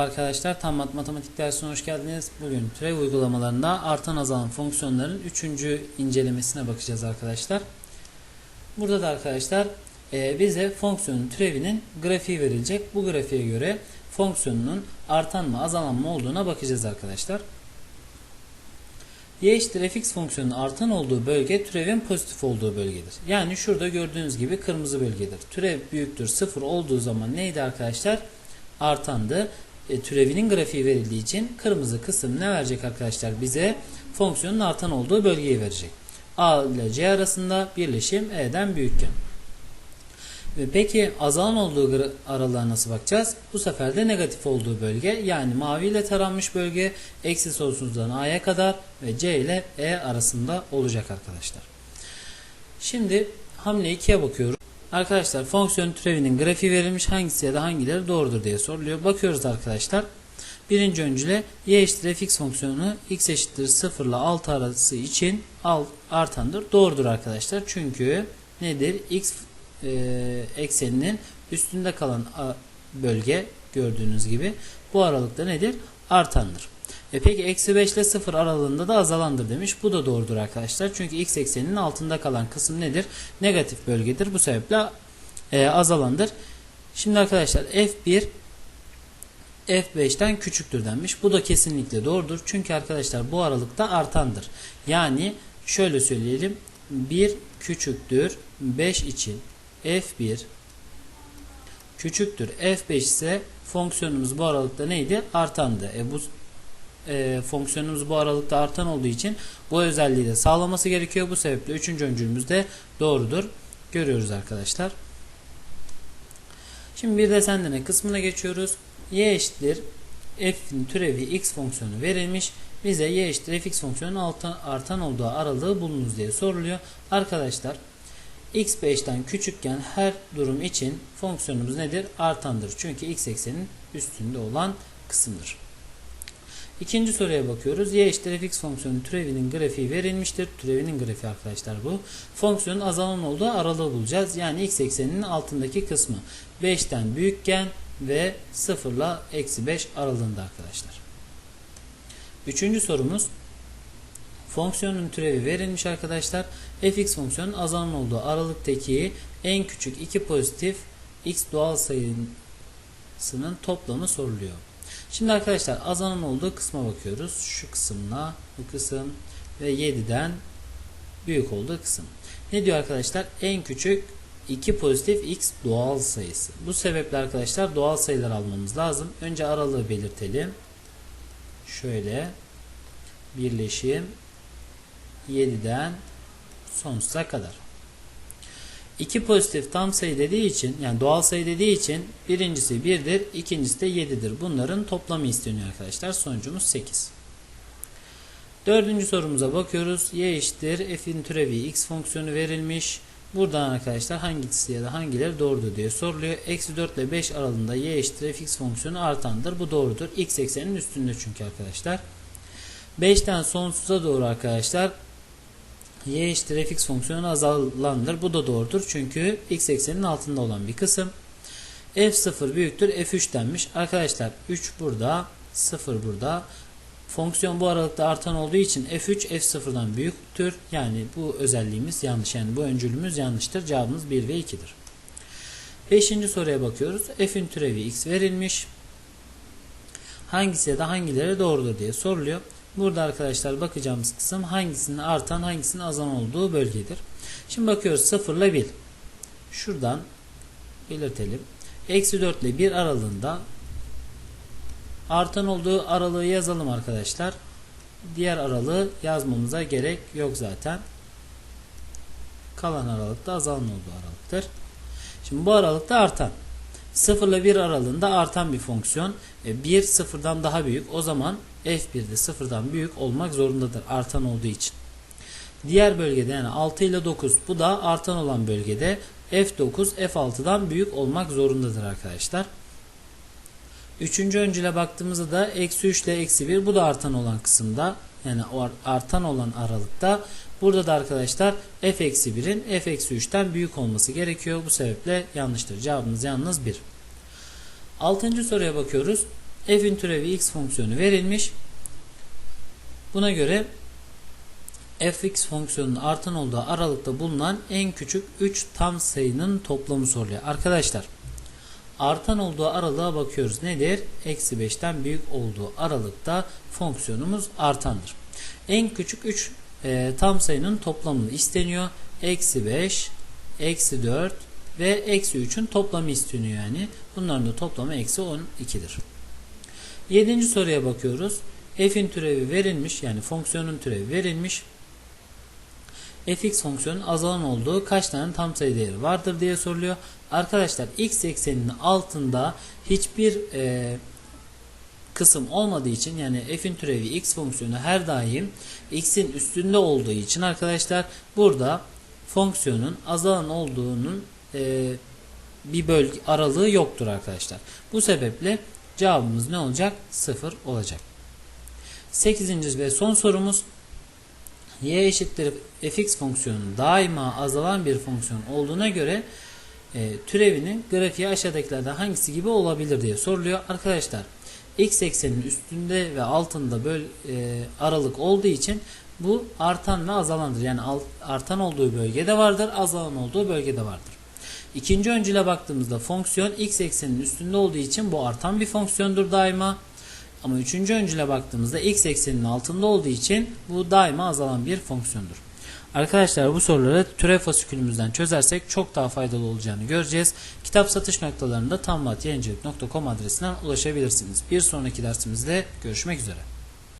Arkadaşlar tam matematik dersine hoş geldiniz. Bugün türev uygulamalarında artan azalan fonksiyonların 3. incelemesine bakacağız arkadaşlar. Burada da arkadaşlar e, bize fonksiyonun türevinin grafiği verilecek. Bu grafiğe göre fonksiyonun artan mı azalan mı olduğuna bakacağız arkadaşlar. y eşittir fx fonksiyonunun artan olduğu bölge türevin pozitif olduğu bölgedir. Yani şurada gördüğünüz gibi kırmızı bölgedir. Türev büyüktür 0 olduğu zaman neydi arkadaşlar? Artandı e, türevinin grafiği verildiği için kırmızı kısım ne verecek arkadaşlar bize? Fonksiyonun artan olduğu bölgeyi verecek. A ile C arasında birleşim E'den büyükken. Peki azalan olduğu aralığa nasıl bakacağız? Bu sefer de negatif olduğu bölge yani mavi ile taranmış bölge eksi sonsuzdan A'ya kadar ve C ile E arasında olacak arkadaşlar. Şimdi hamle 2'ye bakıyoruz. Arkadaşlar fonksiyon türevinin grafiği verilmiş hangisi ya da hangileri doğrudur diye soruluyor. Bakıyoruz arkadaşlar. Birinci öncüle y eşittir fx fonksiyonu x eşittir 0 ile 6 arası için artandır. Doğrudur arkadaşlar. Çünkü nedir? x e, ekseninin üstünde kalan bölge gördüğünüz gibi bu aralıkta nedir? Artandır. E peki eksi 5 ile 0 aralığında da azalandır demiş. Bu da doğrudur arkadaşlar. Çünkü x ekseninin altında kalan kısım nedir? Negatif bölgedir. Bu sebeple e, azalandır. Şimdi arkadaşlar f1 f5'ten küçüktür denmiş. Bu da kesinlikle doğrudur. Çünkü arkadaşlar bu aralıkta artandır. Yani şöyle söyleyelim. 1 küçüktür 5 için f1 küçüktür f5 ise fonksiyonumuz bu aralıkta neydi? Artandı. E bu e, fonksiyonumuz bu aralıkta artan olduğu için bu özelliği de sağlaması gerekiyor. Bu sebeple üçüncü öncülümüz de doğrudur. Görüyoruz arkadaşlar. Şimdi bir de sendene kısmına geçiyoruz. y eşittir f'in türevi x fonksiyonu verilmiş. Bize y eşittir fx fonksiyonunun artan olduğu aralığı bulunuz diye soruluyor. Arkadaşlar x 5'ten küçükken her durum için fonksiyonumuz nedir? Artandır. Çünkü x eksenin üstünde olan kısımdır. İkinci soruya bakıyoruz. Y eşittir fx fonksiyonu türevinin grafiği verilmiştir. Türevinin grafiği arkadaşlar bu. Fonksiyonun azalan olduğu aralığı bulacağız. Yani x ekseninin altındaki kısmı. 5'ten büyükken ve 0 ile eksi 5 aralığında arkadaşlar. Üçüncü sorumuz. Fonksiyonun türevi verilmiş arkadaşlar. fx fonksiyonun azalan olduğu aralıktaki en küçük iki pozitif x doğal sayısının toplamı soruluyor. Şimdi arkadaşlar azalan olduğu kısma bakıyoruz. Şu kısımla bu kısım ve 7'den büyük olduğu kısım. Ne diyor arkadaşlar? En küçük 2 pozitif x doğal sayısı. Bu sebeple arkadaşlar doğal sayılar almamız lazım. Önce aralığı belirtelim. Şöyle birleşim 7'den sonsuza kadar. 2 pozitif tam sayı dediği için yani doğal sayı dediği için birincisi 1'dir, ikincisi de 7'dir. Bunların toplamı isteniyor arkadaşlar. Sonucumuz 8. Dördüncü sorumuza bakıyoruz. Y eşittir f'in türevi x fonksiyonu verilmiş. Buradan arkadaşlar hangisi ya da hangileri doğrudur diye soruluyor. Eksi 4 ile 5 aralığında y eşittir fx fonksiyonu artandır. Bu doğrudur. x eksenin üstünde çünkü arkadaşlar. 5'ten sonsuza doğru arkadaşlar y eşittir fx fonksiyonu azalandır. Bu da doğrudur. Çünkü x eksenin altında olan bir kısım. f0 büyüktür f3 denmiş. Arkadaşlar 3 burada 0 burada. Fonksiyon bu aralıkta artan olduğu için f3 f0'dan büyüktür. Yani bu özelliğimiz yanlış. Yani bu öncülümüz yanlıştır. Cevabımız 1 ve 2'dir. Beşinci soruya bakıyoruz. f'in türevi x verilmiş. Hangisi ya da hangileri doğrudur diye soruluyor. Burada arkadaşlar bakacağımız kısım hangisinin artan hangisinin azalan olduğu bölgedir. Şimdi bakıyoruz 0 ile 1. Şuradan belirtelim. Eksi 4 ile 1 aralığında artan olduğu aralığı yazalım arkadaşlar. Diğer aralığı yazmamıza gerek yok zaten. Kalan aralıkta azalan olduğu aralıktır. Şimdi bu aralıkta artan. 0 ile 1 aralığında artan bir fonksiyon. 1 e, sıfırdan daha büyük. O zaman F1'de sıfırdan büyük olmak zorundadır artan olduğu için. Diğer bölgede yani 6 ile 9 bu da artan olan bölgede F9 F6'dan büyük olmak zorundadır arkadaşlar. Üçüncü öncüle baktığımızda da eksi 3 ile eksi 1 bu da artan olan kısımda yani artan olan aralıkta burada da arkadaşlar f eksi 1'in f eksi 3'ten büyük olması gerekiyor. Bu sebeple yanlıştır. Cevabımız yalnız 1. Altıncı soruya bakıyoruz. f'in türevi x fonksiyonu verilmiş. Buna göre fx fonksiyonunun artan olduğu aralıkta bulunan en küçük 3 tam sayının toplamı soruluyor. Arkadaşlar artan olduğu aralığa bakıyoruz. Nedir? Eksi 5'ten büyük olduğu aralıkta fonksiyonumuz artandır. En küçük 3 e, tam sayının toplamını isteniyor. Eksi 5, eksi 4 ve eksi 3'ün toplamı isteniyor yani. Bunların da toplamı eksi 12'dir. Yedinci soruya bakıyoruz. f'in türevi verilmiş yani fonksiyonun türevi verilmiş. fx fonksiyonun azalan olduğu kaç tane tam sayı değeri vardır diye soruluyor. Arkadaşlar x ekseninin altında hiçbir e, kısım olmadığı için yani f'in türevi x fonksiyonu her daim x'in üstünde olduğu için arkadaşlar burada fonksiyonun azalan olduğunun e, bir bölge aralığı yoktur arkadaşlar. Bu sebeple cevabımız ne olacak? 0 olacak. 8. ve son sorumuz y eşittir fx fonksiyonunun daima azalan bir fonksiyon olduğuna göre e, türevinin grafiği aşağıdakilerden hangisi gibi olabilir diye soruluyor. Arkadaşlar x eksenin üstünde ve altında böyle e, aralık olduğu için bu artan ve azalandır. Yani alt, artan olduğu bölgede vardır, azalan olduğu bölgede vardır. İkinci öncüle baktığımızda fonksiyon x eksenin üstünde olduğu için bu artan bir fonksiyondur daima. Ama üçüncü öncüle baktığımızda x eksenin altında olduğu için bu daima azalan bir fonksiyondur. Arkadaşlar bu soruları türev fasikülümüzden çözersek çok daha faydalı olacağını göreceğiz. Kitap satış noktalarında tamlatyayıncılık.com adresinden ulaşabilirsiniz. Bir sonraki dersimizde görüşmek üzere.